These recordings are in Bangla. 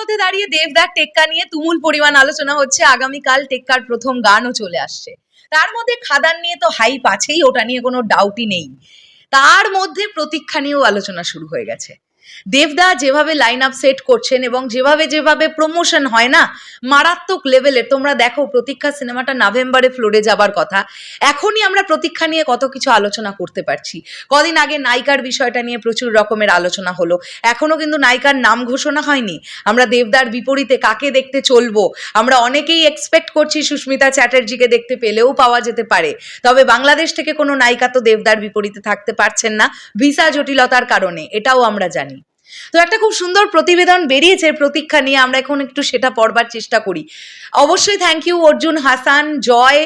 মধ্যে দাঁড়িয়ে দেবদার টেক্কা নিয়ে তুমুল পরিমাণ আলোচনা হচ্ছে। আগামীকাল টেক্কার প্রথম গানও চলে আসছে। তার মধ্যে খাদান নিয়ে তো হাইপ আছেই, ওটা নিয়ে কোনো ডাউটই নেই। তার মধ্যে প্রতীক্ষা নিয়েও আলোচনা শুরু হয়ে গেছে। দেবদা যেভাবে লাইন আপ সেট করছেন এবং যেভাবে যেভাবে প্রমোশন হয় না, মারাত্মক লেভেলের তোমরা দেখো প্রতীক্ষা সিনেমাটা নভেম্বরে ফ্লোরে যাবার কথা। এখনই আমরা প্রতীক্ষা নিয়ে কত কিছু আলোচনা করতে পারছি। কদিন আগে নায়িকার বিষয়টা নিয়ে প্রচুর রকমের আলোচনা হলো। এখনও কিন্তু নায়িকার নাম ঘোষণা হয়নি। আমরা দেবদার বিপরীতে কাকে দেখতে চলবো? আমরা অনেকেই এক্সপেক্ট করছি সুস্মিতা চ্যাটার্জিকে দেখতে পেলেও পাওয়া যেতে পারে। তবে বাংলাদেশ থেকে কোনো নায়িকা তো দেবদার বিপরীতে থাকতে পারছেন না, ভিসা জটিলতার কারণে, এটাও আমরা জানি। তো একটা খুব সুন্দর প্রতিবেদন বেরিয়েছে, প্রতীক্ষা নিয়ে আমরা এখন একটু সেটা পড়বার চেষ্টা করি। অবশ্যই থ্যাংক ইউ অর্জুন, হাসান, জয়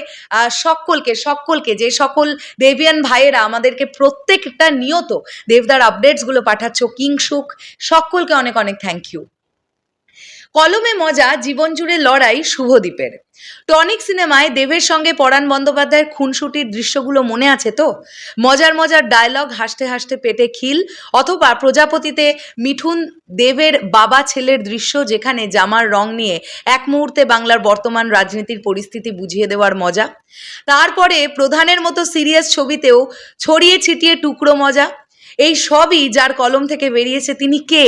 সকলকে সকলকে, যে সকল দেবিয়ান ভাইয়েরা আমাদেরকে প্রত্যেকটা নিয়ত দেবদার আপডেটসগুলো পাঠাচ্ছ কিংসুক সকলকে অনেক অনেক থ্যাংক ইউ কলমে মজা, জীবন জুড়ে লড়াই শুভদীপের টনিক সিনেমায় দেবের সঙ্গে পরাণ বন্দ্যোপাধ্যায়ের খুনসুটির দৃশ্যগুলো মনে আছে তো? মজার মজার ডায়লগ হাসতে হাসতে পেটে খিল, অথবা প্রজাপতিতে মিঠুন দেবের বাবা ছেলের দৃশ্য যেখানে জামার রং নিয়ে এক মুহূর্তে বাংলার বর্তমান রাজনীতির পরিস্থিতি বুঝিয়ে দেওয়ার মজা। তারপরে প্রধানের মতো সিরিয়াস ছবিতেও ছড়িয়ে ছিটিয়ে টুকরো মজা। এই সবই যার কলম থেকে বেরিয়েছে তিনি কে?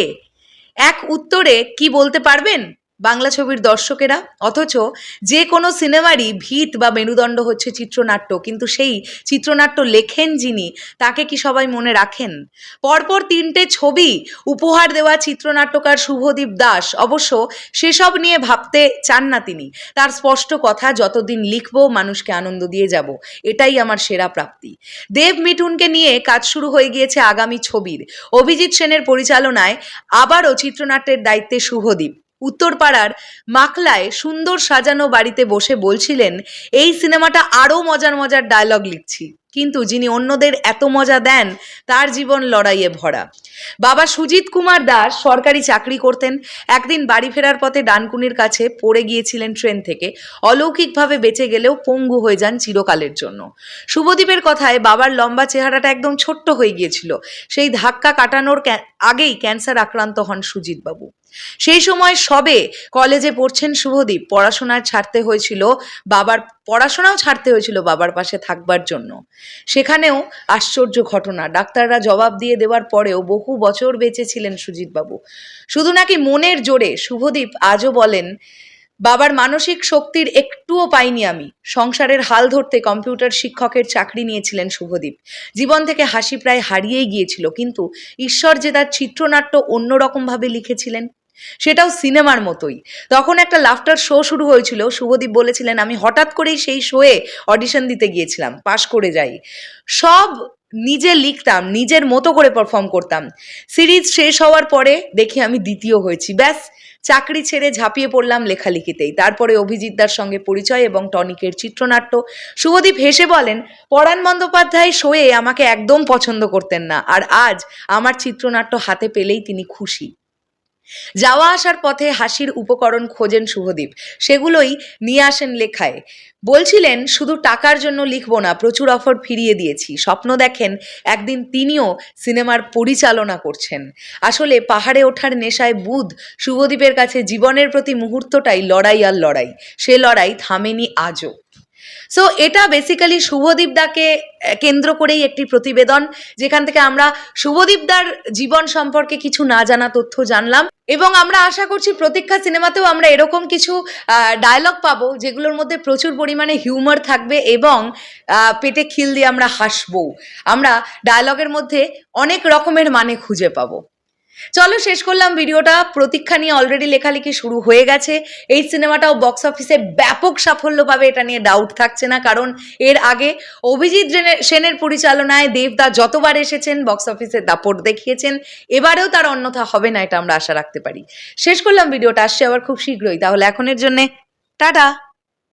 এক উত্তরে কি বলতে পারবেন? বাংলা ছবির দর্শকেরা, অথচ যে কোনো সিনেমারই ভিত বা মেরুদণ্ড হচ্ছে চিত্রনাট্য, কিন্তু সেই চিত্রনাট্য লেখেন যিনি, তাকে কি সবাই মনে রাখেন? পরপর তিনটে ছবি উপহার দেওয়া চিত্রনাট্যকার শুভদীপ দাস, অবশ্য সেসব নিয়ে ভাবতে চান না তিনি। তার স্পষ্ট কথা, যতদিন লিখব, মানুষকে আনন্দ দিয়ে যাব। এটাই আমার সেরা প্রাপ্তি। দেব মিঠুনকে নিয়ে কাজ শুরু হয়ে গিয়েছে আগামী ছবির। অভিজিৎ সেনের পরিচালনায় আবারও চিত্রনাট্যের দায়িত্বে শুভদীপ। উত্তরপাড়ার মাকলায় সুন্দর সাজানো বাড়িতে বসে বলছিলেন এই সিনেমাটা আরও মজার মজার ডায়লগ লিখছি। কিন্তু যিনি অন্যদের এত মজা দেন, তার জীবন লড়াইয়ে ভরা। বাবা সুজিত কুমার দাস সরকারি চাকরি করতেন, একদিন বাড়ি ফেরার পথে ডানকুনির কাছে পড়ে গিয়েছিলেন ট্রেন থেকে, অলৌকিকভাবে বেঁচে গেলেও পঙ্গু হয়ে যান চিরকালের জন্য। শুভদীপের কথায় বাবার লম্বা চেহারাটা একদম ছোট্ট হয়ে গিয়েছিল, সেই ধাক্কা কাটানোর আগেই ক্যান্সার আক্রান্ত হন সুজিতবাবু। সেই সময় সবে কলেজে পড়ছেন শুভদীপ পড়াশোনার ছাড়তে হয়েছিল বাবার পড়াশোনাও ছাড়তে হয়েছিল বাবার পাশে থাকবার জন্য। সেখানেও আশ্চর্য ঘটনা। ডাক্তাররা জবাব দিয়ে দেওয়ার পরেও বহু বছর বেঁচে ছিলেন সুজিতবাবু। শুধু নাকি মনের জোরে শুভদীপ আজও বলেন, বাবার মানসিক শক্তির একটুও পাইনি আমি। সংসারের হাল ধরতে কম্পিউটার শিক্ষকের চাকরি নিয়েছিলেন শুভদীপ। জীবন থেকে হাসি প্রায় হারিয়েই গিয়েছিল, কিন্তু ঈশ্বর যে তার চিত্রনাট্য অন্যরকমভাবে লিখেছিলেন সেটাও সিনেমার মতোই। তখন একটা লাফটার শো শুরু হয়েছিল, শুভদীপ বলেছিলেন, আমি হঠাৎ করেই সেই শোয়ে অডিশন দিতে গিয়েছিলাম, পাশ করে যাই। সব নিজে লিখতাম, নিজের মতো করে পারফর্ম করতাম। সিরিজ শেষ হওয়ার পরে দেখি আমি দ্বিতীয় হয়েছি। ব্যাস, চাকরি ছেড়ে ঝাঁপিয়ে পড়লাম লেখালেখিতেই। তারপরে অভিজিৎদার সঙ্গে পরিচয় এবং টনিকের চিত্রনাট্য। শুভদীপ হেসে বলেন, পরাণ বন্দ্যোপাধ্যায় শোয়ে আমাকে একদম পছন্দ করতেন না, আর আজ আমার চিত্রনাট্য হাতে পেলেই তিনি খুশি। যাওয়া আসার পথে হাসির উপকরণ খোঁজেন শুভদীপ। সেগুলোই নিয়ে আসেন লেখায়। বলছিলেন, শুধু টাকার জন্য লিখব না, প্রচুর অফার ফিরিয়ে দিয়েছি। স্বপ্ন দেখেন, একদিন তিনিও সিনেমার পরিচালনা করছেন। আসলে পাহাড়ে ওঠার নেশায় বুধ শুভদীপের কাছে জীবনের প্রতি মুহূর্তটাই লড়াই আর লড়াই। সে লড়াই থামেনি আজও। সো এটা বেসিক্যালি শুভদীপ দাকে কেন্দ্র করেই একটি প্রতিবেদন, যেখান থেকে আমরা শুভদীপ দার জীবন সম্পর্কে কিছু না জানা তথ্য জানলাম। এবং আমরা আশা করছি প্রতীক্ষা সিনেমাতেও আমরা এরকম কিছু ডায়লগ পাবো, যেগুলোর মধ্যে প্রচুর পরিমাণে হিউমার থাকবে এবং পেটে খিল দিয়ে আমরা হাসবো। আমরা ডায়লগের মধ্যে অনেক রকমের মানে খুঁজে পাবো। চলো শেষ করলাম ভিডিওটা। প্রতীক্ষা নিয়ে অলরেডি লেখালেখি শুরু হয়ে গেছে। এই সিনেমাটাও বক্স অফিসে ব্যাপক সাফল্য পাবে, এটা নিয়ে ডাউট থাকছে না। কারণ এর আগে অভিজিৎ সেনের পরিচালনায় দেবদা যতবার এসেছেন বক্স অফিসে দাপট দেখিয়েছেন। এবারেও তার অন্যথা হবে না, এটা আমরা আশা রাখতে পারি। শেষ করলাম ভিডিওটা, আসছে আবার খুব শীঘ্রই। তাহলে এখনের জন্যে, টাটা!